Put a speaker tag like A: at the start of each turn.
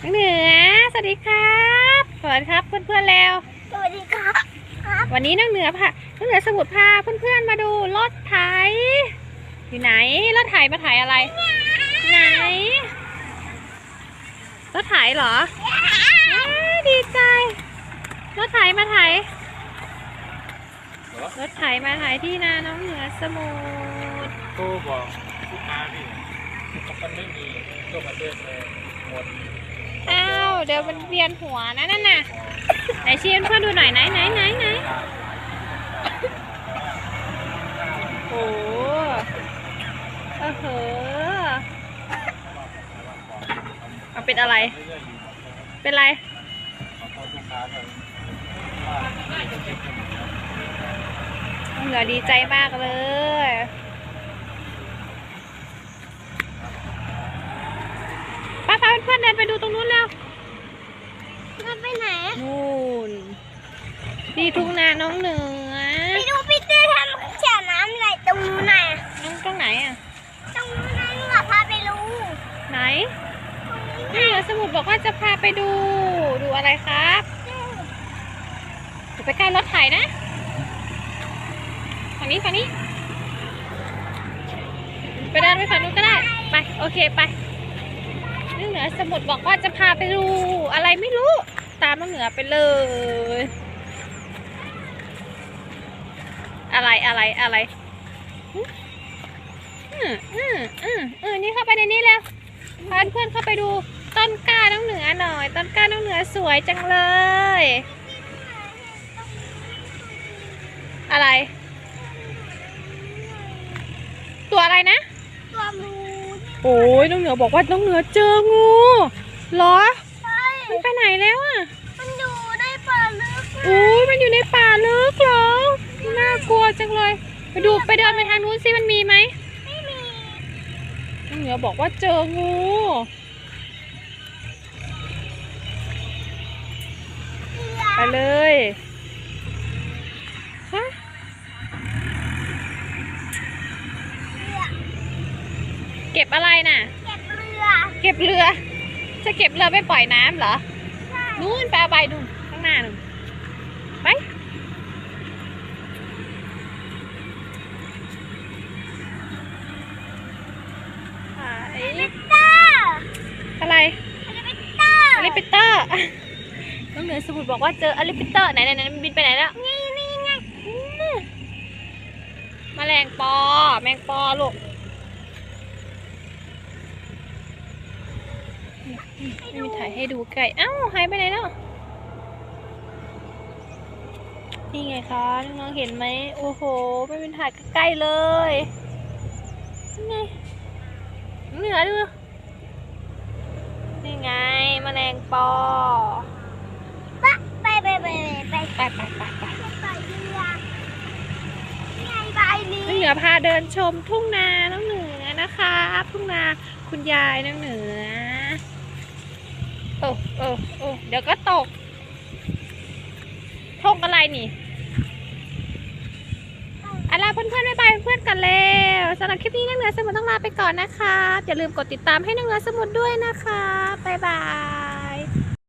A: น้องเหนือ สวัสดีครับสวัสดีครับเพื่อนๆแล้ว
B: สวัสดีครับ ครับ
A: วันนี้น้องเหนือพาน้องเหนือสมุดพาเพื่อนๆมาดูรถไถอยู่ไหนรถไถมาไถอะไร ไหนรถไถเหรออ้าวดีใจรถไถมาไถรถไถมาไถที่นาน้องเหนือสมุทร
C: โทรบอกลูกค้าพี่มันไม่มีตัวประเทศเลยหมด
A: อ้าวเดี๋ยวมันเวียนหัวนะนั่นน่ะไหนชี้เพื่อนดูหน่อยไหนไหนไหนไหนโอ้เออเหอเอาเป็นอะไร เป็นไร
C: ขอโทษลูกค้าเห
A: นือดีใจมากเลยป้าพาเพื่อนเดินไปดูตรงนู้นแล้ว
B: ไปไหน
A: นู่นนี่ทุ่งนาน้องเหนือ
B: ไปดูพี่เต้ทำเฉียน้ำไหลตรงนู้นน่ะ
A: น้องตรงไหนอะ
B: ตรงนู้นน่ะหนูพาไปดู
A: ไหนนี่เหนือสมุดบอกว่าจะพาไปดู ดูอะไรครับเดี๋ยวไปใกล้รถไถนะฝั่งนี้ฝั่งนี้ ไปเดินไปฝั่งนู้นก็ได้ ไป โอเคไปน้องเหนือสมุดบอกว่าจะพาไปดูอะไรไม่รู้ ตามน้องเหนือไปเลย อะไรอะไรอะไรอืมอืมอืมอืมนี่เข้าไปในนี้แล้วพาเพื่อนเข้าไปดูต้นกล้าน้องเหนือหน่อย ต้นกล้าน้องเหนือสวยจังเลย อะไร ตัวอะไรนะ
B: ตัวมู
A: โอ้ยน้องเหนือบอกว่าน้องเหนือเจองูเหรอ
B: ใช่
A: มันไปไหน แล้วอะ
B: มันอยู่ในป่าลึก
A: โอ้ยมันอยู่ในป่าลึกเหรอ น่ากลัวจังเลย ไปดูไปเดินไปทางนู้นสิมันมีไหม
B: ไม่มี
A: น้องเหนือบอกว่าเจองู ไปเลยฮะเก็บอะไรน่ะ
B: เก็บเรือ
A: เก็บเรือ จะเก็บเรือไปปล่อยน้ำเหรอ
B: ใช่
A: นู่นไปเอาใบนู่นข้างหน้านู่นไปไอ้
B: ลิปเตอร์
A: อะไร
B: ลิปเตอร์
A: อลิปิเตอร์น้องเหนือสมุดบอกว่าเจออลิปิเตอร์ไหนไหนไหนมันบินไปไหนแล้ว
B: นี่นี่ไง
A: อืมแมลงปอ แมงปอลูก ไม่มีถ่ายให้ดูไก่เอ้าหายไปไหนแล้วนี่ไงคะน้องๆเห็นไหมโอ้โห ไม่เป็นถ่ายใกล้ๆเลยนี่ไงเหนือดูนี่ไงแมลงปอ
B: ปะไปไปไปไปไป
A: ไปไปไปไป
B: ไปเรือนี่ไงใบนี้
A: น้องเหนือพาเดินชมทุ่งนาน้องเหนือนะคะ ทุ่งนาคุณยายน้องเหนือ โอ้โอ้โอ้เดี๋ยวก็ตกทงอะไรนี่อะไรเพื่อนๆบ๊ายเพื่อนกันแล้วสำหรับคลิปนี้น้องเหนือสมุดต้องลาไปก่อนนะคะอย่าลืมกดติดตามให้น้องเหนือสมุดด้วยนะคะ บ๊ายบาย